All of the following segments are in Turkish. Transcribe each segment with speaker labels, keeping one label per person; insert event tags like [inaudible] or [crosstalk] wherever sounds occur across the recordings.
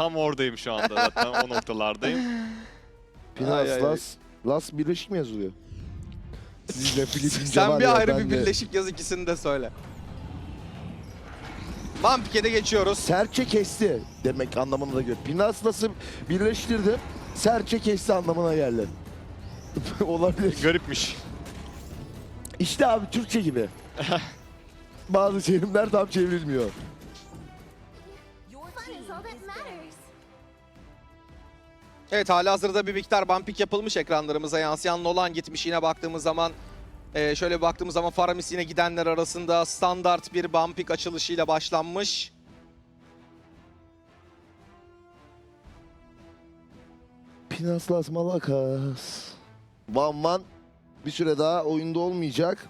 Speaker 1: Tam oradayım şu anda zaten o noktalardayım. [laughs]
Speaker 2: Pinas,
Speaker 3: Ay, ay.
Speaker 2: Las, Las birleşik mi yazılıyor? Sizinle Filipince
Speaker 3: Sen bir ayrı
Speaker 2: ben
Speaker 3: bir
Speaker 2: de-
Speaker 3: birleşik yaz ikisini de söyle. Vampike'de geçiyoruz.
Speaker 2: Serçe kesti demek anlamına da geliyor. Pinas Las'ı birleştirdim. Serçe kesti anlamına geldi. [laughs] Olabilir.
Speaker 1: Garipmiş.
Speaker 2: İşte abi Türkçe gibi. [laughs] Bazı terimler tam çevrilmiyor.
Speaker 3: Evet hala hazırda bir miktar bumpik yapılmış ekranlarımıza yansıyan Nolan gitmiş yine baktığımız zaman e, şöyle baktığımız zaman Faramis yine gidenler arasında standart bir bumpik açılışıyla başlanmış.
Speaker 2: Pinas Las Malakas. Van Van bir süre daha oyunda olmayacak.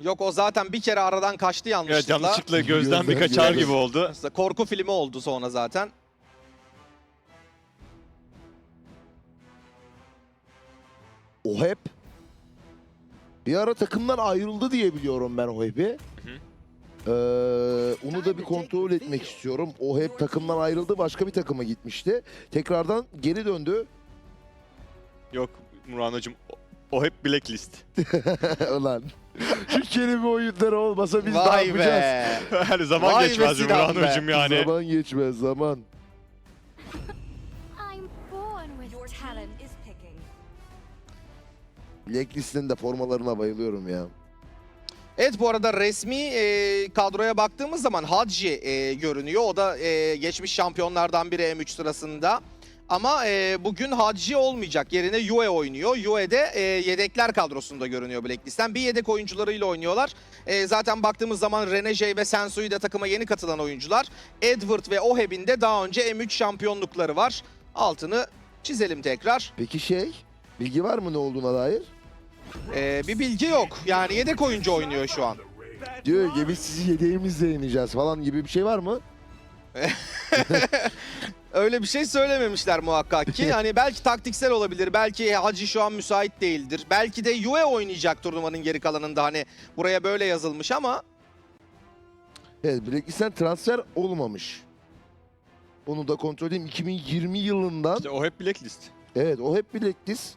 Speaker 3: Yok o zaten bir kere aradan kaçtı
Speaker 1: Evet
Speaker 3: yanlışlıkla.
Speaker 1: yanlışlıkla gözden bir kaçar gibi oldu.
Speaker 3: Korku filmi oldu sonra zaten.
Speaker 2: O hep bir ara takımdan ayrıldı diye biliyorum ben o hepi. Ee, onu da bir kontrol etmek istiyorum. O hep takımdan ayrıldı başka bir takıma gitmişti. Tekrardan geri döndü.
Speaker 1: Yok Murano'cum o, o hep blacklist. [laughs]
Speaker 2: Ulan. Türkiye'nin bir oyunları olmasa biz ne
Speaker 3: Vay
Speaker 2: yapacağız?
Speaker 3: be. [laughs]
Speaker 1: Her zaman
Speaker 3: Vay be
Speaker 1: geçmez
Speaker 3: Sinan be.
Speaker 1: Yani.
Speaker 2: Zaman geçmez zaman. Blacklist'in de formalarına bayılıyorum ya.
Speaker 3: Evet bu arada resmi e, kadroya baktığımız zaman Hadji e, görünüyor. O da e, geçmiş şampiyonlardan biri M3 sırasında. Ama e, bugün Hadji olmayacak. Yerine Yue oynuyor. Yue de e, yedekler kadrosunda görünüyor Blacklist'ten. Bir yedek oyuncularıyla oynuyorlar. E, zaten baktığımız zaman Rene J ve Sensui de takıma yeni katılan oyuncular. Edward ve Oheb'in de daha önce M3 şampiyonlukları var. Altını çizelim tekrar.
Speaker 2: Peki şey, bilgi var mı ne olduğuna dair?
Speaker 3: E, bir bilgi yok. Yani yedek oyuncu oynuyor şu an.
Speaker 2: Diyor ki biz sizi yedeğimizle yeneceğiz falan gibi bir şey var mı? [laughs]
Speaker 3: Öyle bir şey söylememişler muhakkak ki. Hani belki taktiksel olabilir. Belki Hacı şu an müsait değildir. Belki de Yue oynayacak turnuvanın geri kalanında. Hani buraya böyle yazılmış ama
Speaker 2: Evet, Blacklist'ten transfer olmamış. Onu da kontrol edeyim. 2020 yılından,
Speaker 1: İşte o hep blacklist.
Speaker 2: evet o hep Blacklist.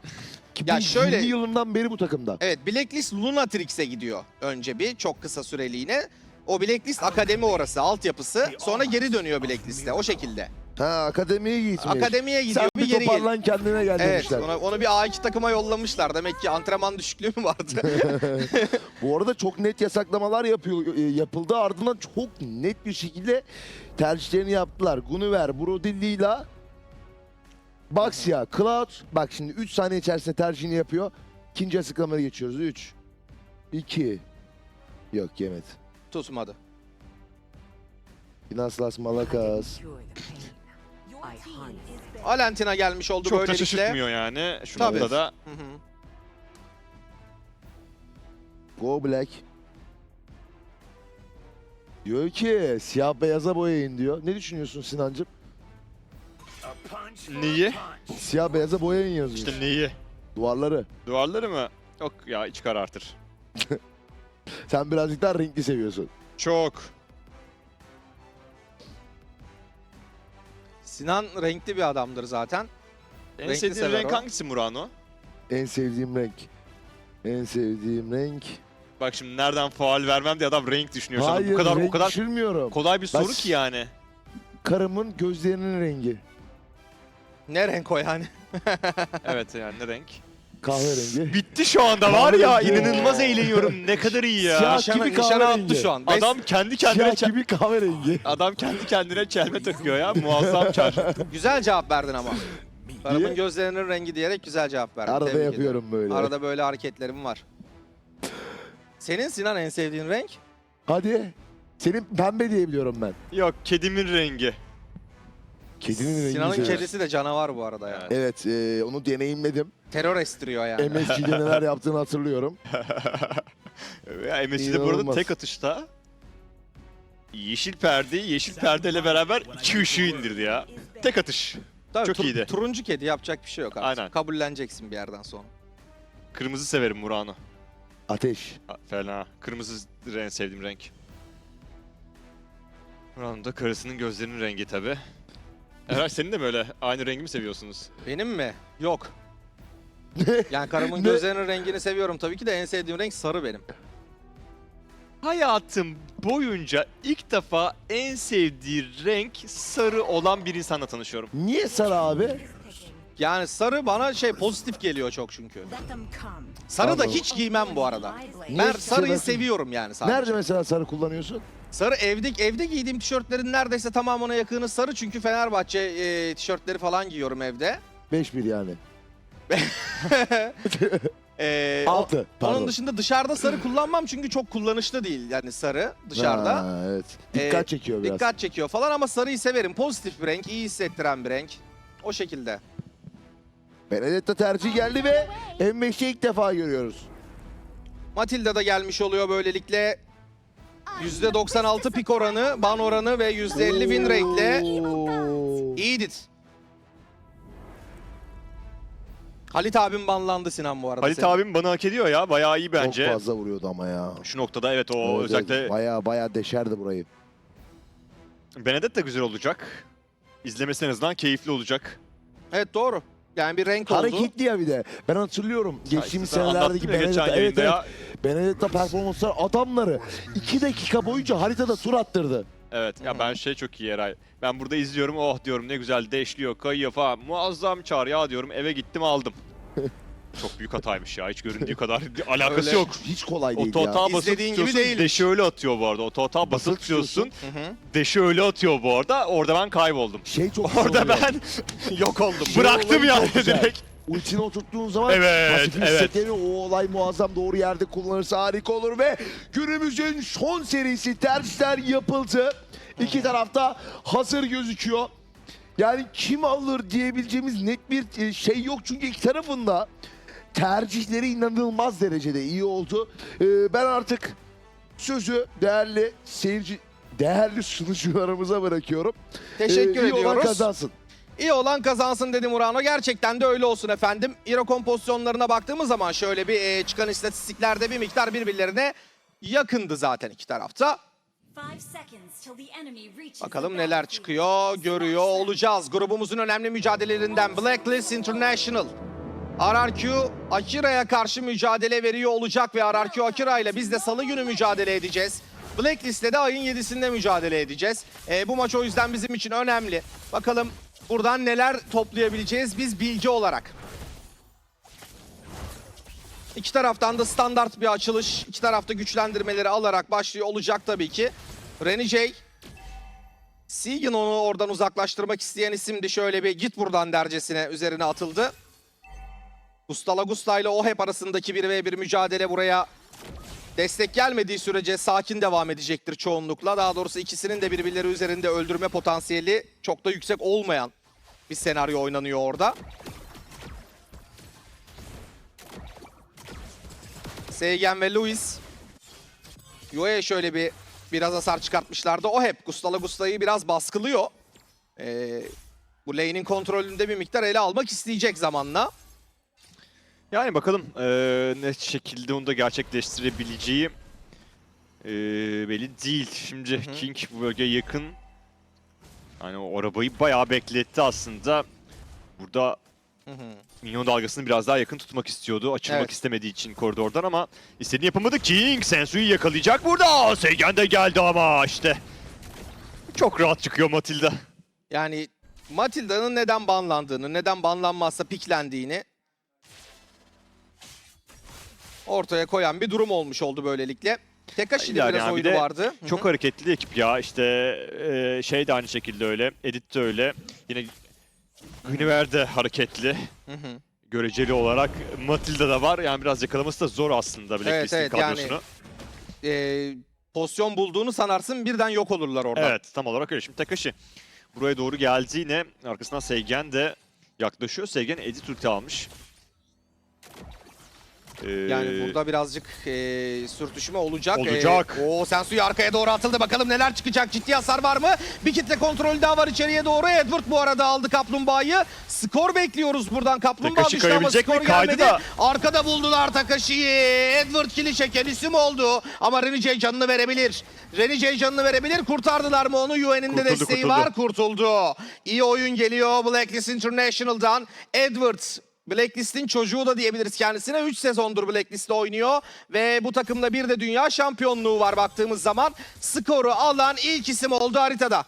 Speaker 2: 2020
Speaker 3: Ya şöyle-
Speaker 2: yılından beri bu takımda.
Speaker 3: evet Blacklist Lunatrix'e gidiyor önce bir çok kısa süreliğine. O Blacklist akademi orası, altyapısı. Sonra geri dönüyor Blacklist'e o şekilde.
Speaker 2: Ha akademiye gitmiş.
Speaker 3: Akademiye gidiyor
Speaker 2: Sen
Speaker 3: bir
Speaker 2: bir
Speaker 3: geri
Speaker 2: toparlan kendine gel
Speaker 3: Evet,
Speaker 2: demişler.
Speaker 3: ona, onu bir A2 takıma yollamışlar. Demek ki antrenman düşüklüğü mü vardı? [laughs]
Speaker 2: Bu arada çok net yasaklamalar yapıyor, e, yapıldı. Ardından çok net bir şekilde tercihlerini yaptılar. Gunuver, Brodilli'yle Baxia, Cloud. Bak şimdi 3 saniye içerisinde tercihini yapıyor. İkinci yasaklamaya geçiyoruz. 3, 2, yok yemedi.
Speaker 3: Tutmadı.
Speaker 2: Finanslas Malakas.
Speaker 3: Alentina gelmiş oldu
Speaker 1: Çok da
Speaker 3: böylelikle.
Speaker 1: şaşırtmıyor yani şu
Speaker 3: Tabii.
Speaker 1: noktada.
Speaker 3: Hı hı.
Speaker 2: Go Black. Diyor ki siyah beyaza boyayın diyor. Ne düşünüyorsun Sinancım?
Speaker 1: Neyi?
Speaker 2: Siyah beyaza boyayın yazmış.
Speaker 1: İşte neyi?
Speaker 2: Duvarları.
Speaker 1: Duvarları mı? Yok ya iç karartır. [laughs]
Speaker 2: Sen birazcık daha renkli seviyorsun.
Speaker 1: Çok.
Speaker 3: Sinan renkli bir adamdır zaten.
Speaker 1: En
Speaker 3: Renkli
Speaker 1: sevdiğin
Speaker 3: sever
Speaker 1: renk
Speaker 3: o.
Speaker 1: hangisi Murano?
Speaker 2: En sevdiğim renk. En sevdiğim renk.
Speaker 1: Bak şimdi nereden faal vermem diye adam renk düşünüyor. Sana
Speaker 2: Hayır,
Speaker 1: bu kadar
Speaker 2: renk
Speaker 1: o kadar
Speaker 2: düşünmüyorum.
Speaker 1: kolay bir soru
Speaker 2: Bak-
Speaker 1: ki yani.
Speaker 2: Karımın gözlerinin rengi.
Speaker 3: Ne renk o yani? [laughs]
Speaker 1: Evet yani ne renk?
Speaker 2: Kahverengi.
Speaker 1: Bitti şu anda var ya
Speaker 2: Kahverengi.
Speaker 1: inanılmaz eğleniyorum. Ne kadar iyi ya.
Speaker 2: Siyah
Speaker 3: Nişana,
Speaker 2: gibi
Speaker 3: nişana
Speaker 2: kahverengi.
Speaker 3: attı şu an.
Speaker 1: Adam kendi kendine
Speaker 2: Siyah
Speaker 1: çel-
Speaker 2: gibi kahverengi.
Speaker 1: Adam kendi kendine çelme takıyor ya. Muazzam çar. [laughs]
Speaker 3: Güzel cevap verdin ama.
Speaker 2: Niye?
Speaker 3: gözlerinin rengi diyerek güzel cevap verdin.
Speaker 2: Arada
Speaker 3: Tebrik
Speaker 2: yapıyorum
Speaker 3: ederim.
Speaker 2: böyle.
Speaker 3: Arada böyle hareketlerim var. Senin Sinan en sevdiğin renk?
Speaker 2: Hadi. Senin pembe diye biliyorum ben.
Speaker 1: Yok kedimin rengi.
Speaker 2: Kedinin rengi.
Speaker 3: Sinan'ın
Speaker 2: seviyorum.
Speaker 3: kedisi de canavar bu arada ya.
Speaker 2: Evet, e, onu deneyimledim.
Speaker 3: Terör estiriyor yani.
Speaker 2: MSG'de [laughs] neler yaptığını hatırlıyorum. [laughs]
Speaker 1: Ya MSC'de bu arada
Speaker 2: İnanılmaz.
Speaker 1: tek atışta yeşil perdeyi yeşil perdeyle beraber iki ışığı indirdi ya. Tek atış.
Speaker 3: Tabii,
Speaker 1: çok
Speaker 3: tur-
Speaker 1: iyiydi.
Speaker 3: Turuncu kedi yapacak bir şey yok artık.
Speaker 1: Aynen.
Speaker 3: Kabulleneceksin bir yerden sonra.
Speaker 1: Kırmızı severim Murano.
Speaker 2: Ateş.
Speaker 1: Ha, Fena. Kırmızı en sevdiğim renk. Buranın da karısının gözlerinin rengi tabi. Eray senin de mi öyle aynı rengi mi seviyorsunuz?
Speaker 3: Benim mi? Yok. [laughs] Yani karımın gözlerinin rengini seviyorum tabii ki de en sevdiğim renk sarı benim.
Speaker 1: Hayatım boyunca ilk defa en sevdiği renk sarı olan bir insanla tanışıyorum.
Speaker 2: Niye sarı abi?
Speaker 3: Yani sarı bana şey pozitif geliyor çok çünkü. Sarı da
Speaker 2: Anladım.
Speaker 3: hiç giymem bu arada.
Speaker 2: Niye
Speaker 3: Ben sarıyı
Speaker 2: sarı-
Speaker 3: seviyorum yani sadece.
Speaker 2: Nerede mesela sarı kullanıyorsun?
Speaker 3: Sarı evde evde giydiğim tişörtlerin neredeyse tamamına yakını sarı çünkü Fenerbahçe e, tişörtleri falan giyiyorum evde.
Speaker 2: 5-1 yani. [laughs]
Speaker 3: E, o-
Speaker 2: 6 pardon.
Speaker 3: onun dışında dışarıda sarı kullanmam çünkü çok kullanışlı değil yani sarı dışarıda.
Speaker 2: Ha, evet. Dikkat
Speaker 3: Ee,
Speaker 2: çekiyor biraz.
Speaker 3: Dikkat çekiyor falan ama sarıyı severim. Pozitif bir renk, iyi hissettiren bir renk. O şekilde.
Speaker 2: Benedetta tercih geldi ve M5'i ilk defa görüyoruz.
Speaker 3: Matilda da gelmiş oluyor böylelikle. %96 pik oranı, ban oranı ve %50 win rate'le
Speaker 2: Oo.
Speaker 3: Edith. Halit abim banlandı Sinan bu arada.
Speaker 1: Halit
Speaker 3: senin.
Speaker 1: abim bana hak ediyor ya. Bayağı iyi bence.
Speaker 2: Çok fazla vuruyordu ama ya.
Speaker 1: Şu noktada evet o
Speaker 2: Evet,
Speaker 1: özellikle
Speaker 2: evet. Baya baya deşerdi burayı.
Speaker 1: Benedetta güzel olacak. İzlemesi en azından keyifli olacak.
Speaker 3: Evet doğru. Yani bir renk oldu.
Speaker 2: Hareketli ya bir de. Ben hatırlıyorum geçtiğimiz
Speaker 1: Sen
Speaker 2: senelerdeki
Speaker 1: anlattın ya geçen
Speaker 2: Benedetta. Evet,
Speaker 1: yayında
Speaker 2: evet.
Speaker 1: ya.
Speaker 2: Benedetta performanslar adamları 2 dakika boyunca haritada tur attırdı.
Speaker 1: Evet ya ben şey çok iyi Eray. Ben burada izliyorum oh diyorum ne güzel deşliyor kayıyor falan. Muazzam çağır ya diyorum eve gittim aldım. [laughs] çok büyük hataymış ya hiç göründüğü [laughs] kadar alakası
Speaker 3: Öyle.
Speaker 1: yok.
Speaker 2: Hiç kolay değil ya.
Speaker 1: totağa basıp
Speaker 3: İzlediğin gibi
Speaker 1: tutuyorsun
Speaker 3: değilmiş.
Speaker 1: deşi öyle atıyor bu arada. O totağa basıp
Speaker 2: Basıp
Speaker 1: tutuyorsun
Speaker 3: Hı hı.
Speaker 1: deşi öyle atıyor bu arada. Orada ben kayboldum.
Speaker 2: Şey çok güzel
Speaker 1: Orada
Speaker 2: oluyor.
Speaker 1: ben [laughs] yok oldum.
Speaker 2: Şey
Speaker 1: Bıraktım
Speaker 2: olayı
Speaker 1: yani
Speaker 2: çok güzel.
Speaker 1: direkt.
Speaker 2: Ultini oturttuğun zaman
Speaker 1: Evet,
Speaker 2: pasif
Speaker 1: evet.
Speaker 2: hissetleri o olay muazzam doğru yerde kullanırsa harika olur ve günümüzün son serisi tercihler yapıldı. İki tarafta hazır gözüküyor. Yani kim alır diyebileceğimiz net bir e, şey yok çünkü iki tarafında tercihleri inanılmaz derecede iyi oldu. Ee, ben artık sözü değerli seyirci değerli sunucularımıza bırakıyorum.
Speaker 3: Teşekkür
Speaker 2: Ee, iyi olan
Speaker 3: ediyoruz.
Speaker 2: kazansın.
Speaker 3: İyi olan kazansın dedi Murano. Gerçekten de öyle olsun efendim. Hero kompozisyonlarına baktığımız zaman şöyle bir e, çıkan istatistiklerde bir miktar birbirlerine yakındı zaten iki tarafta. Bakalım neler çıkıyor, görüyor olacağız. Grubumuzun önemli mücadelelerinden Blacklist International. RRQ Akira'ya karşı mücadele veriyor olacak ve RRQ Akira ile biz de salı günü mücadele edeceğiz. Blacklist'te de ayın 7'sinde mücadele edeceğiz. E, bu maç o yüzden bizim için önemli. Bakalım buradan neler toplayabileceğiz biz bilgi olarak. İki taraftan da standart bir açılış, iki tarafta güçlendirmeleri alarak başlıyor olacak tabii ki. Renijay, Segan onu oradan uzaklaştırmak isteyen isimdi. Şöyle bir git buradan dercesine üzerine atıldı. Gustala Gusta ile Ohep arasındaki 1v1 mücadele buraya destek gelmediği sürece sakin devam edecektir çoğunlukla. Daha doğrusu ikisinin de birbirleri üzerinde öldürme potansiyeli çok da yüksek olmayan bir senaryo oynanıyor orada. Seygen ve Luis. Yoe'ye şöyle bir biraz hasar çıkartmışlardı. O hep Gustala Gusta'yı biraz baskılıyor. Ee, bu lane'in kontrolünde bir miktar ele almak isteyecek zamanla.
Speaker 1: Yani bakalım eee, ne şekilde onu da gerçekleştirebileceği eee, belli değil. Şimdi King bu bölgeye yakın. Yani o arabayı bayağı bekletti aslında. Burada
Speaker 3: Hı hı.
Speaker 1: minyon dalgasını biraz daha yakın tutmak istiyordu. Açılmak
Speaker 3: Evet.
Speaker 1: istemediği için koridordan ama istediğini yapamadı. King Sensu'yu yakalayacak burada. Seygen de geldi ama işte. Çok rahat çıkıyor Matilda.
Speaker 3: Yani Matilda'nın neden banlandığını, neden banlanmazsa piklendiğini ortaya koyan bir durum olmuş oldu böylelikle. Tekashi de
Speaker 1: Yani
Speaker 3: biraz
Speaker 1: abi
Speaker 3: oyunu vardı.
Speaker 1: Çok
Speaker 3: hı.
Speaker 1: hareketli ekip ya. İşte e, şey de aynı şekilde öyle. Edit de öyle. Yine Güniver de hareketli.
Speaker 3: Hı hı.
Speaker 1: Göreceli olarak Matilda da var. Yani biraz yakalaması da zor aslında Blacklist'in
Speaker 3: evet, yani-
Speaker 1: kadrosunu.
Speaker 3: Ee, pozisyon bulduğunu sanarsın birden yok olurlar orada.
Speaker 1: Evet tam olarak öyle. Şimdi Takashi buraya doğru geldi yine. Arkasından Seygen de yaklaşıyor. Seygen Edit ulti almış. Ee,
Speaker 3: Yani burada birazcık e, sürtüşme olacak.
Speaker 1: Olacak.
Speaker 3: E, o Sensu'yu arkaya doğru atıldı. Bakalım neler çıkacak. Ciddi hasar var mı? Bir kitle kontrolü daha var içeriye doğru. Edward bu arada aldı Kaplumbağa'yı. Skor bekliyoruz buradan. Kaplumbağa
Speaker 1: Takashi
Speaker 3: düştü ama
Speaker 1: kayabilecek mi?
Speaker 3: skor
Speaker 1: Kaydı
Speaker 3: gelmedi.
Speaker 1: da.
Speaker 3: Arkada buldular Takashi'yi. Edward kili çeken isim oldu. Ama Renijay canını verebilir. Renijay canını verebilir. Kurtardılar mı onu? UN'in de desteği
Speaker 1: kurtuldu.
Speaker 3: var. Kurtuldu. İyi oyun geliyor Blacklist International'dan. Edward Blacklist'in çocuğu da diyebiliriz kendisine. 3 sezondur Blacklist'te oynuyor ve bu takımda bir de dünya şampiyonluğu var baktığımız zaman. Skoru alan ilk isim oldu haritada.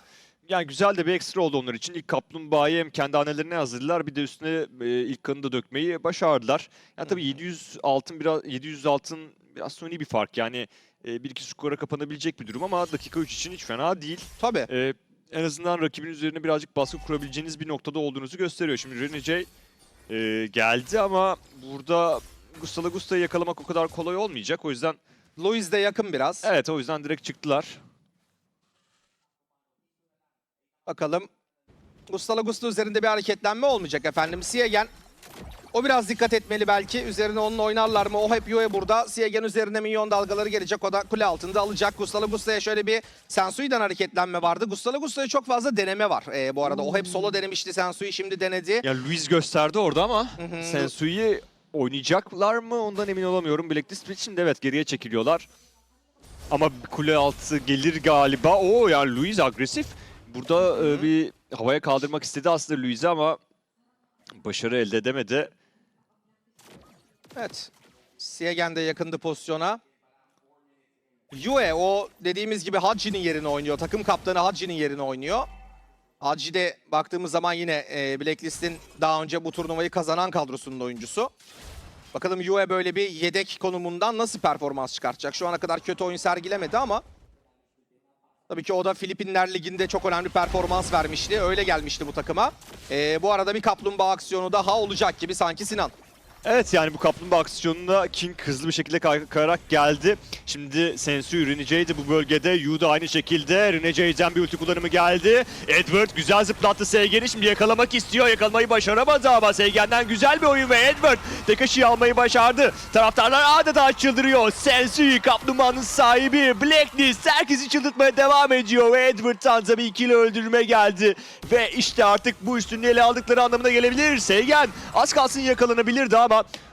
Speaker 1: Yani güzel de bir ekstra oldu onlar için. İlk kaplumbağayı hem kendi hanelerine hazırladılar bir de üstüne e, ilk kanı da dökmeyi başardılar. Yani tabii 700 altın biraz 700 altın biraz suni bir fark. Yani e, bir iki skora kapanabilecek bir durum ama dakika 3 için hiç fena değil.
Speaker 3: Tabii.
Speaker 1: E, en azından rakibin üzerine birazcık baskı kurabileceğiniz bir noktada olduğunuzu gösteriyor. Şimdi Renijay e, geldi ama burada Gustavo Gusta'yı yakalamak o kadar kolay olmayacak. O yüzden
Speaker 3: Louis de yakın biraz.
Speaker 1: evet o yüzden direkt çıktılar.
Speaker 3: Bakalım. Gustavo Gusto üzerinde bir hareketlenme olmayacak efendim. Siegen o biraz dikkat etmeli belki. Üzerine onunla oynarlar mı? O hep Yoe burada. Siegen üzerine minyon dalgaları gelecek. O da kule altında alacak. Gustavo Gusto'ya şöyle bir Sensui'den hareketlenme vardı. Gustavo Gusto'ya çok fazla deneme var ee, bu arada. O hep solo denemişti. Sensui şimdi denedi.
Speaker 1: Yani Luis gösterdi orada ama. Sensui'yi oynayacaklar mı ondan emin olamıyorum. Blacklist de evet geriye çekiliyorlar. Ama kule altı gelir galiba. Oo yani Luis agresif. Burada e, bir havaya kaldırmak istedi aslında Luis'i ama başarı elde edemedi.
Speaker 3: Evet. Siegen de yakındı pozisyona. Yue o dediğimiz gibi Haji'nin yerini oynuyor. Takım kaptanı Haji'nin yerini oynuyor. Haji de baktığımız zaman yine e, Blacklist'in daha önce bu turnuvayı kazanan kadrosunun oyuncusu. Bakalım Yue böyle bir yedek konumundan nasıl performans çıkartacak? Şu ana kadar kötü oyun sergilemedi ama Tabii ki o da Filipinler Ligi'nde çok önemli performans vermişti. Öyle gelmişti bu takıma. E, bu arada bir kaplumbağa aksiyonu daha olacak gibi sanki Sinan.
Speaker 1: Evet yani bu kaplumbağa aksiyonunda King hızlı bir şekilde kay- kayarak geldi. Şimdi Sensui Renijay de bu bölgede. Yu da aynı şekilde. Renijay'den bir ulti kullanımı geldi. Edward güzel zıplattı Seigen'i. Şimdi yakalamak istiyor. Yakalamayı başaramadı ama Seigen'den güzel bir oyun ve Edward Takashi'yi almayı başardı. Taraftarlar adeta çıldırıyor. Sensui kaplumbağanın sahibi. Blacklist herkesi çıldırtmaya devam ediyor. Ve Edward'dan tabii ikili öldürme geldi. Ve işte artık bu üstünlüğü ele aldıkları anlamına gelebilir. Seigen az kalsın yakalanabilirdi ama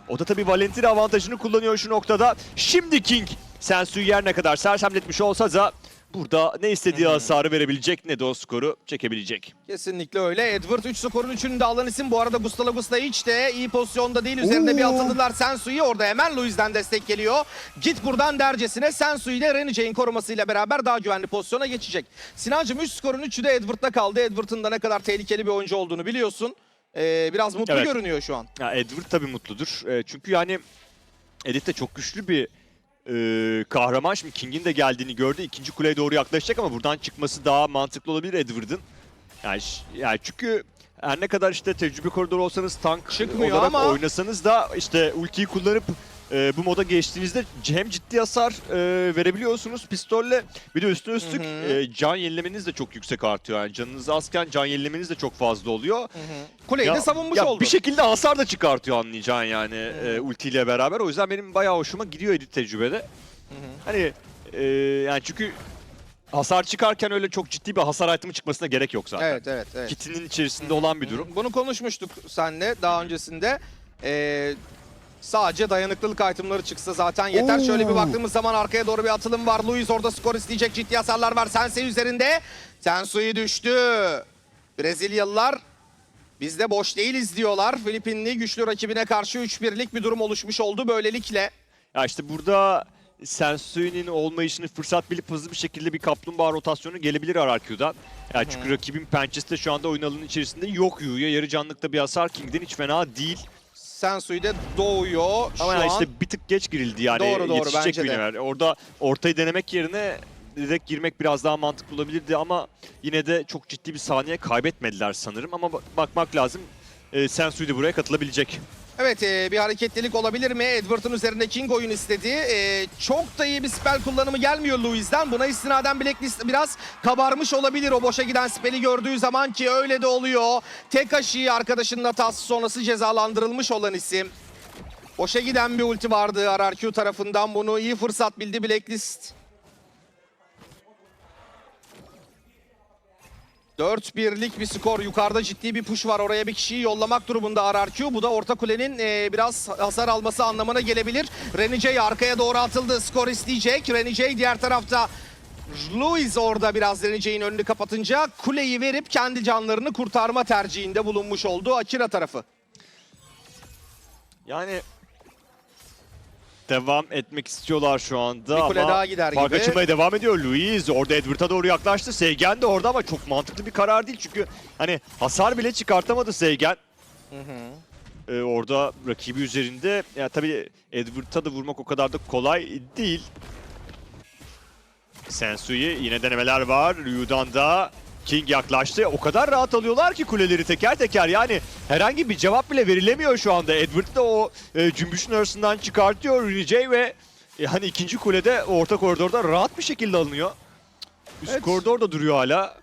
Speaker 1: o da tabii Valentina avantajını kullanıyor şu noktada. Şimdi King Sensu'yu yer ne kadar sersemletmiş olsa da burada ne istediği hasarı verebilecek ne de o skoru çekebilecek.
Speaker 3: Kesinlikle öyle. Edward 3 skorun 3'ünü de alan isim. Bu arada Gustavo Gusta hiç de iyi pozisyonda değil. Üzerinde bir
Speaker 2: Oo.
Speaker 3: atıldılar Sensu'yu. Orada hemen Luis'den destek geliyor. Git buradan dercesine Sensu ile Renijay'in korumasıyla beraber daha güvenli pozisyona geçecek. Sinancım 3 skorun 3'ü de Edward'da kaldı. Edward'ın da ne kadar tehlikeli bir oyuncu olduğunu biliyorsun. Ee, biraz mutlu
Speaker 1: Evet.
Speaker 3: görünüyor şu an.
Speaker 1: Ya Edward tabii mutludur. E, çünkü yani Edith de çok güçlü bir e, kahraman. Şimdi King'in de geldiğini gördü. İkinci kuleye doğru yaklaşacak ama buradan çıkması daha mantıklı olabilir Edward'ın. Yani, yani çünkü her ne kadar işte tecrübe koridoru olsanız tank
Speaker 3: Çıkmıyor
Speaker 1: olarak
Speaker 3: ama-
Speaker 1: oynasanız da işte ultiyi kullanıp e, bu moda geçtiğinizde hem ciddi hasar e, verebiliyorsunuz pistolle bir de üstüne üstlük
Speaker 3: Hı hı.
Speaker 1: e, can yenilemeniz de çok yüksek artıyor. Yani canınız azken can yenilemeniz de çok fazla oluyor.
Speaker 3: Kuleyi de
Speaker 1: Ya-
Speaker 3: savunmuş
Speaker 1: ya
Speaker 3: oldu.
Speaker 1: Bir şekilde hasar da çıkartıyor anlayacağın yani e, ultiyle beraber. O yüzden benim bayağı hoşuma gidiyor edit tecrübede. Hani e, yani çünkü hasar çıkarken öyle çok ciddi bir hasar itemi çıkmasına gerek yok zaten.
Speaker 3: Evet evet evet.
Speaker 1: Kitinin içerisinde olan bir durum.
Speaker 3: Bunu konuşmuştuk seninle daha öncesinde. Ee, sadece dayanıklılık itemları çıksa zaten yeter.
Speaker 2: Oo.
Speaker 3: Şöyle bir baktığımız zaman arkaya doğru bir atılım var. Luis orada skor isteyecek ciddi hasarlar var. Sensei üzerinde. Sensui düştü. Brezilyalılar biz de boş değiliz diyorlar. Filipinli güçlü rakibine karşı 3-1'lik bir durum oluşmuş oldu böylelikle.
Speaker 1: Ya işte burada Sensui'nin olmayışını fırsat bilip hızlı bir şekilde bir kaplumbağa rotasyonu gelebilir RRQ'dan. Yani çünkü rakibin pençesi de şu anda oyun alanının içerisinde yok Yu'ya. Yarı canlıkta bir hasar King'den hiç fena değil.
Speaker 3: Sensui de doğuyor şu
Speaker 1: Ama yani
Speaker 3: an.
Speaker 1: işte bir tık geç girildi yani.
Speaker 3: Doğru, doğru,
Speaker 1: Yetişecek
Speaker 3: bence
Speaker 1: bir
Speaker 3: de.
Speaker 1: Orada ortayı denemek yerine direkt girmek biraz daha mantıklı olabilirdi ama yine de çok ciddi bir saniye kaybetmediler sanırım ama bak- bakmak lazım. E, Sensui de buraya katılabilecek.
Speaker 3: Evet e, bir hareketlilik olabilir mi? Edward'ın üzerinde King oyun istedi. E, çok da iyi bir spell kullanımı gelmiyor Luis'den. Buna istinaden Blacklist biraz kabarmış olabilir o boşa giden spell'i gördüğü zaman ki öyle de oluyor. Tekashi arkadaşının hatası sonrası cezalandırılmış olan isim. Boşa giden bir ulti vardı RRQ tarafından. Bunu iyi fırsat bildi Blacklist. 4-1'lik bir skor. Yukarıda ciddi bir push var. Oraya bir kişiyi yollamak durumunda RRQ. Bu da orta kulenin e, biraz hasar alması anlamına gelebilir. Renijay arkaya doğru atıldı. Skor isteyecek. Renijay diğer tarafta Louis orada biraz Renijay'in önünü kapatınca kuleyi verip kendi canlarını kurtarma tercihinde bulunmuş oldu Akira tarafı.
Speaker 1: Yani devam etmek istiyorlar şu anda
Speaker 3: Bir kule
Speaker 1: ama
Speaker 3: daha gider
Speaker 1: fark
Speaker 3: gibi.
Speaker 1: açılmaya devam ediyor. Louise orada Edward'a doğru yaklaştı. Seygen de orada ama çok mantıklı bir karar değil çünkü hani hasar bile çıkartamadı Seygen. Ee, orada rakibi üzerinde ya tabii Edward'a da vurmak o kadar da kolay değil. Sensui yine denemeler var. Ryu'dan da King yaklaştı. O kadar rahat alıyorlar ki kuleleri teker teker. Yani herhangi bir cevap bile verilemiyor şu anda. Edward da o e, cümbüşün arasından çıkartıyor Rinijay ve yani ikinci kulede orta koridorda rahat bir şekilde alınıyor. Üst
Speaker 3: Evet.
Speaker 1: koridorda duruyor hala.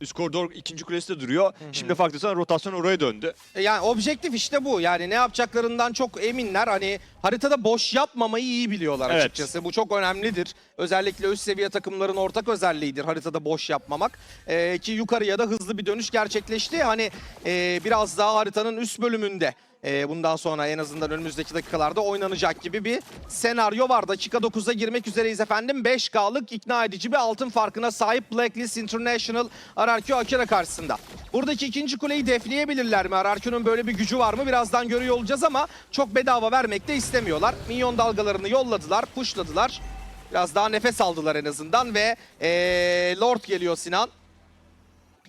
Speaker 1: Üst koridor ikinci kulesi de duruyor. Şimdi fark sonra rotasyon oraya döndü.
Speaker 3: E, Yani objektif işte bu. Yani ne yapacaklarından çok eminler. Hani haritada boş yapmamayı iyi biliyorlar
Speaker 1: Evet.
Speaker 3: açıkçası. Bu çok önemlidir. Özellikle üst seviye takımların ortak özelliğidir haritada boş yapmamak. E, ki yukarıya da hızlı bir dönüş gerçekleşti. Hani e, biraz daha haritanın üst bölümünde e, bundan sonra en azından önümüzdeki dakikalarda oynanacak gibi bir senaryo var. Dakika 9'a girmek üzereyiz efendim. 5K'lık ikna edici bir altın farkına sahip Blacklist International RRQ Akira karşısında. Buradaki ikinci kuleyi defleyebilirler mi? RRQ'nun böyle bir gücü var mı? Birazdan görüyor olacağız ama çok bedava vermek de istemiyorlar. Minyon dalgalarını yolladılar, pushladılar. Biraz daha nefes aldılar en azından ve ee, Lord geliyor Sinan.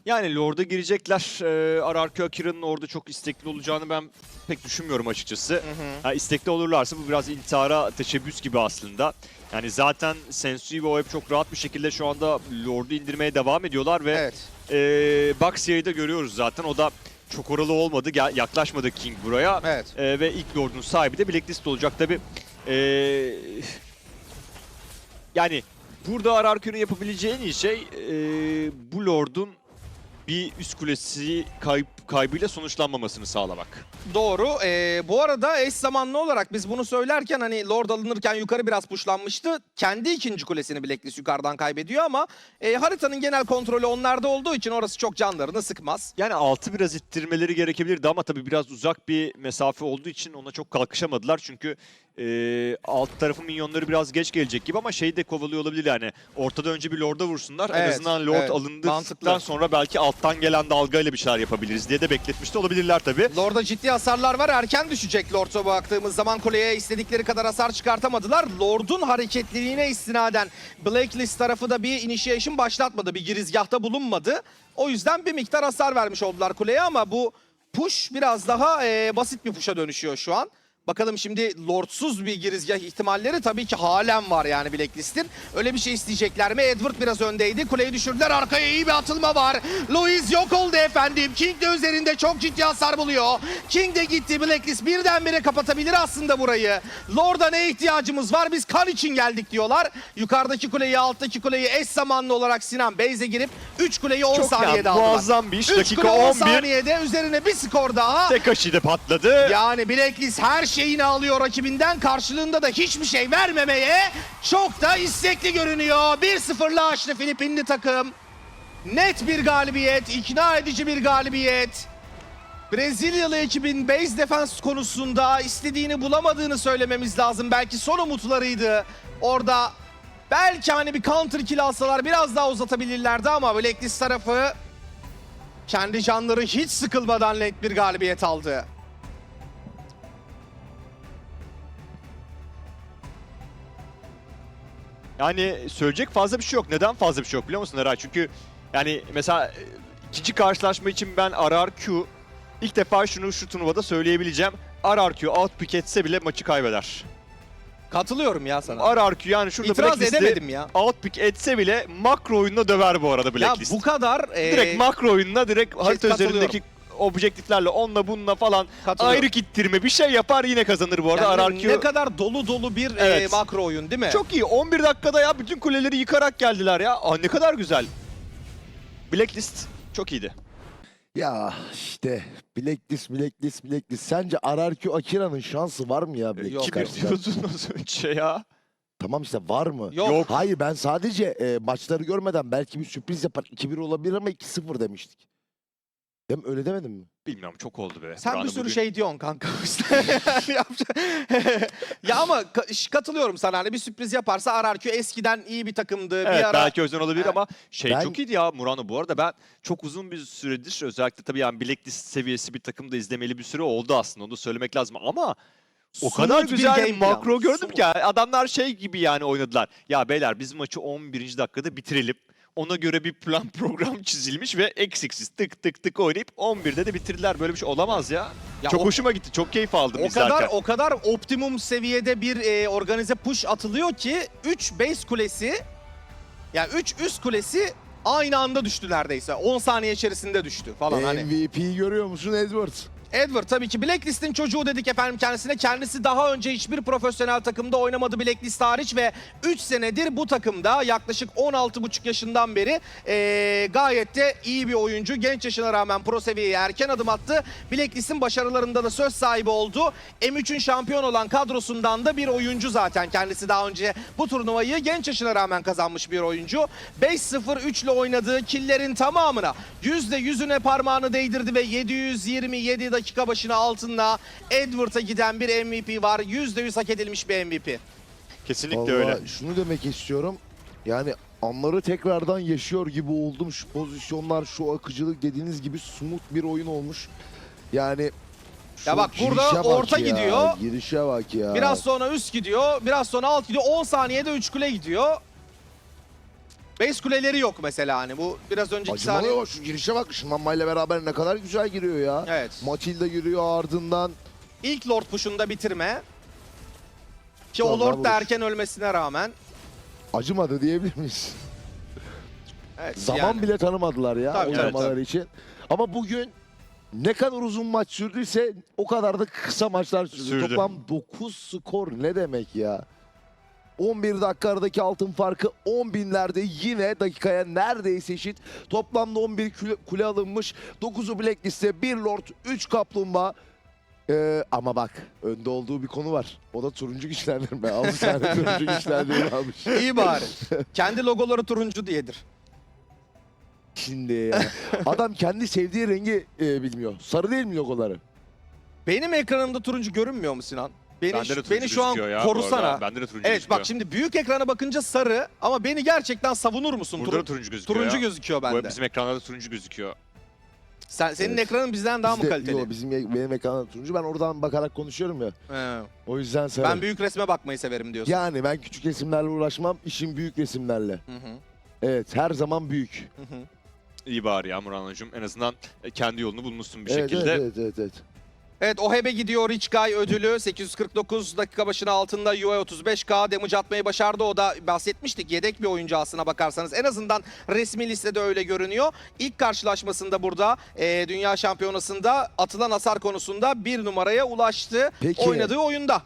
Speaker 1: Yani Lord'a girecekler. Ee, Ararkö Akira'nın orada çok istekli olacağını ben pek düşünmüyorum açıkçası. Ha, istekli olurlarsa bu biraz intihara teşebbüs gibi aslında. Yani zaten Sensui ve o hep çok rahat bir şekilde şu anda Lord'u indirmeye devam ediyorlar ve
Speaker 3: Evet.
Speaker 1: ee, Baxia'yı da görüyoruz zaten. O da çok oralı olmadı. Yaklaşmadı King buraya.
Speaker 3: Evet.
Speaker 1: Ee, ve ilk Lord'un sahibi de Blacklist olacak tabi. yani burada Ararkö'nün yapabileceği en iyi şey ee, bu Lord'un bir üst kulesi kayıp, kaybıyla sonuçlanmamasını sağlamak.
Speaker 3: Doğru. Ee, bu arada eş zamanlı olarak biz bunu söylerken hani Lord alınırken yukarı biraz puşlanmıştı. Kendi ikinci kulesini Blacklist yukarıdan kaybediyor ama e, haritanın genel kontrolü onlarda olduğu için orası çok canlarını sıkmaz.
Speaker 1: Yani altı biraz ittirmeleri gerekebilirdi ama tabii biraz uzak bir mesafe olduğu için ona çok kalkışamadılar. Çünkü ee, alt tarafın minyonları biraz geç gelecek gibi ama şeyi de kovalıyor olabilir yani. Ortada önce bir Lord'a vursunlar. en
Speaker 3: Evet,
Speaker 1: azından Lord
Speaker 3: evet.
Speaker 1: alındıktan
Speaker 3: Mantıklı.
Speaker 1: sonra belki alttan gelen dalgayla bir şeyler yapabiliriz diye de bekletmiş de olabilirler tabii.
Speaker 3: Lord'a ciddi hasarlar var. Erken düşecek Lord'a baktığımız zaman kuleye istedikleri kadar hasar çıkartamadılar. Lord'un hareketliliğine istinaden Blacklist tarafı da bir initiation başlatmadı. Bir girizgahta bulunmadı. O yüzden bir miktar hasar vermiş oldular kuleye ama bu push biraz daha e, basit bir push'a dönüşüyor şu an. Bakalım şimdi Lord'suz bir girizgah ihtimalleri tabii ki halen var yani Blacklist'in. Öyle bir şey isteyecekler mi? Edward biraz öndeydi. Kuleyi düşürdüler. Arkaya iyi bir atılma var. Louis yok oldu efendim. King de üzerinde çok ciddi hasar buluyor. King de gitti. Blacklist birdenbire kapatabilir aslında burayı. Lord'a ne ihtiyacımız var? Biz kan için geldik diyorlar. Yukarıdaki kuleyi, alttaki kuleyi eş zamanlı olarak Sinan Beyze girip 3 kuleyi 10
Speaker 1: Çok
Speaker 3: saniyede
Speaker 1: yani
Speaker 3: aldılar.
Speaker 1: muazzam bir iş.
Speaker 3: 3
Speaker 1: Dakika
Speaker 3: kule 10
Speaker 1: 11.
Speaker 3: saniyede üzerine bir skor daha.
Speaker 1: Tek aşı da patladı.
Speaker 3: Yani Blacklist her şeyini alıyor rakibinden. Karşılığında da hiçbir şey vermemeye çok da istekli görünüyor. 1-0'la açtı Filipinli takım. Net bir galibiyet, ikna edici bir galibiyet. Brezilyalı ekibin base defense konusunda istediğini bulamadığını söylememiz lazım. Belki son umutlarıydı. Orada belki hani bir counter kill alsalar biraz daha uzatabilirlerdi ama Blacklist tarafı kendi canları hiç sıkılmadan net bir galibiyet aldı.
Speaker 1: Yani söyleyecek fazla bir şey yok. Neden fazla bir şey yok biliyor musun Eray? Çünkü yani mesela e, ikinci karşılaşma için ben RRQ ilk defa şunu şu turnuvada söyleyebileceğim. RRQ outpick etse bile maçı kaybeder.
Speaker 3: Katılıyorum ya sana.
Speaker 1: RRQ yani şurada
Speaker 3: İtiraz
Speaker 1: Blacklist'i
Speaker 3: edemedim ya.
Speaker 1: outpick etse bile makro oyununa döver bu arada
Speaker 3: Ya
Speaker 1: Blacklist.
Speaker 3: bu kadar e,
Speaker 1: direkt makro oyununa direkt harita
Speaker 3: katılıyorum.
Speaker 1: üzerindeki objektiflerle onunla bununla falan ayrı gittirme bir şey yapar yine kazanır bu arada
Speaker 3: yani
Speaker 1: RRQ.
Speaker 3: ne kadar dolu dolu bir e,
Speaker 1: Evet.
Speaker 3: makro oyun değil mi?
Speaker 1: Çok iyi. 11 dakikada ya bütün kuleleri yıkarak geldiler ya. Aa, ne kadar güzel. Blacklist çok iyiydi.
Speaker 2: Ya işte Blacklist, Blacklist, Blacklist. Sence RRQ Akira'nın şansı var mı ya Blacklist?
Speaker 3: Yok. [laughs]
Speaker 1: az önce ya.
Speaker 2: Tamam işte var mı?
Speaker 3: Yok.
Speaker 2: Hayır ben sadece e, maçları görmeden belki bir sürpriz yapar. 2-1 olabilir ama 2-0 demiştik. Mi? Öyle demedim mi?
Speaker 1: Bilmiyorum çok oldu be.
Speaker 3: Sen
Speaker 1: Buranın
Speaker 3: bir sürü
Speaker 1: bugün-
Speaker 3: şey diyorsun kanka. [laughs] [laughs] ya ama katılıyorum sana. Hani bir sürpriz yaparsa RRQ eskiden iyi bir takımdı.
Speaker 1: Evet
Speaker 3: bir ara
Speaker 1: belki özden olabilir
Speaker 3: Evet.
Speaker 1: ama şey
Speaker 2: Ben-
Speaker 1: çok iyiydi ya Murano bu arada ben çok uzun bir süredir özellikle tabii yani Blacklist seviyesi bir takımda izlemeli bir süre oldu aslında onu da söylemek lazım ama o
Speaker 3: Somut
Speaker 1: kadar güzel bir makro gördüm
Speaker 3: Somut.
Speaker 1: ki adamlar şey gibi yani oynadılar. Ya beyler biz maçı 11. dakikada bitirelim. Ona göre bir plan [laughs] program çizilmiş ve eksiksiz tık tık tık oynayıp 11'de de bitirdiler. Böyle bir şey olamaz ya.
Speaker 3: Ya
Speaker 1: çok
Speaker 3: o-
Speaker 1: hoşuma gitti. Çok keyif aldım
Speaker 3: o
Speaker 1: izlerken.
Speaker 3: kadar o kadar optimum seviyede bir e, organize push atılıyor ki 3 base kulesi yani 3 üst kulesi aynı anda düştü neredeyse. 10 saniye içerisinde düştü falan hani.
Speaker 2: MVP'yi görüyor musun Edwards?
Speaker 3: Edward tabii ki Blacklist'in çocuğu dedik efendim kendisine. Kendisi daha önce hiçbir profesyonel takımda oynamadı Blacklist hariç ve 3 senedir bu takımda yaklaşık 16,5 yaşından beri eee, gayet de iyi bir oyuncu. Genç yaşına rağmen pro seviyeye erken adım attı. Blacklist'in başarılarında da söz sahibi oldu. M3'ün şampiyon olan kadrosundan da bir oyuncu zaten. Kendisi daha önce bu turnuvayı genç yaşına rağmen kazanmış bir oyuncu. 5-0-3 ile oynadığı killerin tamamına %100'üne parmağını değdirdi ve 727 dakika başına altınla Edward'a giden bir MVP var. %100 hak edilmiş bir MVP.
Speaker 1: Kesinlikle
Speaker 2: Vallahi
Speaker 1: öyle.
Speaker 2: şunu demek istiyorum. Yani anları tekrardan yaşıyor gibi oldum. Şu pozisyonlar, şu akıcılık dediğiniz gibi smooth bir oyun olmuş. Yani
Speaker 3: Ya bak burada
Speaker 2: bak
Speaker 3: orta
Speaker 2: ya,
Speaker 3: gidiyor.
Speaker 2: Girişe bak ya.
Speaker 3: Biraz sonra üst gidiyor, biraz sonra alt gidiyor. 10 saniyede 3 kule gidiyor. Base kuleleri yok mesela hani bu biraz önceki
Speaker 2: Acımalı
Speaker 3: saniye.
Speaker 2: yok. Şu girişe bak. Işınlanmayla beraber ne kadar güzel giriyor ya.
Speaker 3: Evet.
Speaker 2: Matilda giriyor ardından.
Speaker 3: İlk Lord push'unda bitirme. Ki o
Speaker 2: Vallahi
Speaker 3: Lord da erken ölmesine rağmen.
Speaker 2: Acımadı diyebilir miyiz?
Speaker 3: Evet,
Speaker 2: Zaman
Speaker 3: yani.
Speaker 2: bile tanımadılar ya
Speaker 3: Tabii,
Speaker 2: oynamaları
Speaker 3: tabii,
Speaker 2: için. Ama bugün ne kadar uzun maç sürdüyse o kadar da kısa maçlar sürdü.
Speaker 1: Sürdü.
Speaker 2: Toplam 9 skor ne demek ya? 11 dakika aradaki altın farkı 10 binlerde yine dakikaya neredeyse eşit. Toplamda 11 kule, kule alınmış. 9'u Blacklist'te 1 Lord 3 Kaplumbağa. Ee, ama bak önde olduğu bir konu var. O da turuncu güçlendirme. 6 tane [laughs] turuncu güçlendirme almış.
Speaker 3: İyi bari. Kendi logoları turuncu diyedir.
Speaker 2: Şimdi ya. Adam kendi sevdiği rengi e, bilmiyor. Sarı değil mi logoları?
Speaker 3: Benim ekranımda turuncu görünmüyor mu Sinan? Beni,
Speaker 1: Bende de
Speaker 3: beni şu an
Speaker 1: ya bu
Speaker 3: korusana.
Speaker 1: Bende de turuncu
Speaker 3: Evet
Speaker 1: gözüküyor.
Speaker 3: bak şimdi büyük ekrana bakınca sarı ama beni gerçekten savunur musun?
Speaker 1: Burada
Speaker 3: Turun-
Speaker 1: da turuncu gözüküyor
Speaker 3: turuncu
Speaker 1: ya.
Speaker 3: gözüküyor
Speaker 1: Bu
Speaker 3: bende.
Speaker 1: bizim ekranlarda turuncu gözüküyor.
Speaker 3: Sen, senin
Speaker 2: Evet.
Speaker 3: ekranın bizden daha mı
Speaker 2: Bizde-
Speaker 3: kaliteli?
Speaker 2: Yo, bizim benim ekranım turuncu. Ben oradan bakarak konuşuyorum ya.
Speaker 3: He.
Speaker 2: O yüzden sarı.
Speaker 3: Ben büyük resme bakmayı severim diyorsun.
Speaker 2: Yani ben küçük resimlerle uğraşmam. işim büyük resimlerle.
Speaker 3: Hı hı,
Speaker 2: Evet her zaman büyük.
Speaker 3: hı hı.
Speaker 1: İyi bari ya Murano'cum. En azından e, kendi yolunu bulmuşsun bir
Speaker 2: evet,
Speaker 1: şekilde.
Speaker 2: Evet, evet, evet, evet.
Speaker 3: Evet OHB gidiyor Rich Guy ödülü 849 dakika başına altında UI 35k damage atmayı başardı. O da bahsetmiştik yedek bir oyuncu aslına bakarsanız. En azından resmi listede öyle görünüyor. İlk karşılaşmasında burada e, Dünya Şampiyonası'nda atılan hasar konusunda bir numaraya ulaştı.
Speaker 2: Peki.
Speaker 3: Oynadığı oyunda.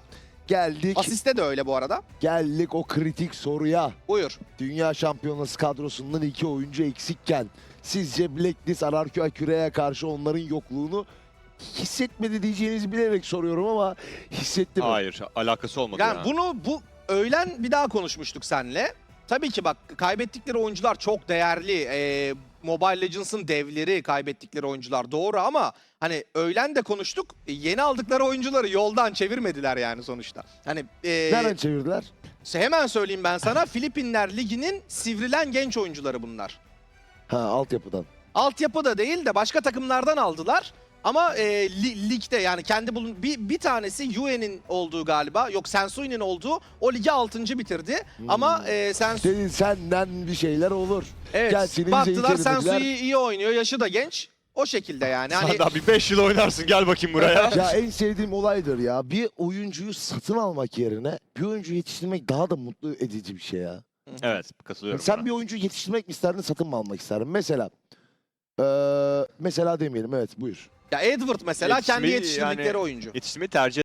Speaker 2: Geldik,
Speaker 3: Asiste de öyle bu arada.
Speaker 2: geldik o kritik soruya.
Speaker 3: Buyur.
Speaker 2: Dünya Şampiyonası kadrosundan iki oyuncu eksikken sizce Blacklist RRQ Aküre'ye karşı onların yokluğunu hissetmedi diyeceğinizi bilerek soruyorum ama hissetti mi?
Speaker 1: Hayır alakası olmadı
Speaker 3: Yani
Speaker 1: ya.
Speaker 3: bunu bu öğlen bir daha konuşmuştuk seninle. Tabii ki bak kaybettikleri oyuncular çok değerli. Ee, Mobile Legends'ın devleri kaybettikleri oyuncular doğru ama hani öğlen de konuştuk. E, Yeni aldıkları oyuncuları yoldan çevirmediler yani sonuçta. Hani e,
Speaker 2: Nereden çevirdiler?
Speaker 3: hemen söyleyeyim ben sana [laughs] Filipinler Ligi'nin sivrilen genç oyuncuları bunlar.
Speaker 2: Ha altyapıdan.
Speaker 3: Altyapı da değil de başka takımlardan aldılar. Ama e, li- ligde yani kendi bulun bir, bir tanesi Yue'nin olduğu galiba. Yok Sensui'nin olduğu. O ligi 6. bitirdi. Ama e, Sensui
Speaker 2: Dedi senden bir şeyler olur.
Speaker 3: evet,
Speaker 2: gel seni bize
Speaker 3: baktılar. Sensui iyi oynuyor. Yaşı da genç. O şekilde yani. Hani
Speaker 1: Sen daha bir 5 yıl oynarsın gel bakayım buraya. [laughs]
Speaker 2: ya en sevdiğim olaydır ya. Bir oyuncuyu satın almak yerine bir oyuncu yetiştirmek daha da mutlu edici bir şey ya.
Speaker 1: evet katılıyorum.
Speaker 2: Sen
Speaker 1: buna.
Speaker 2: bir oyuncu yetiştirmek mi isterdin, satın mı almak isterdin? Mesela eee, mesela demeyelim evet buyur.
Speaker 3: Ya Edward mesela kendi
Speaker 1: Yetişmeyi
Speaker 3: yetiştirdikleri
Speaker 1: yani-
Speaker 3: oyuncu.
Speaker 1: Yetiştirmeyi tercih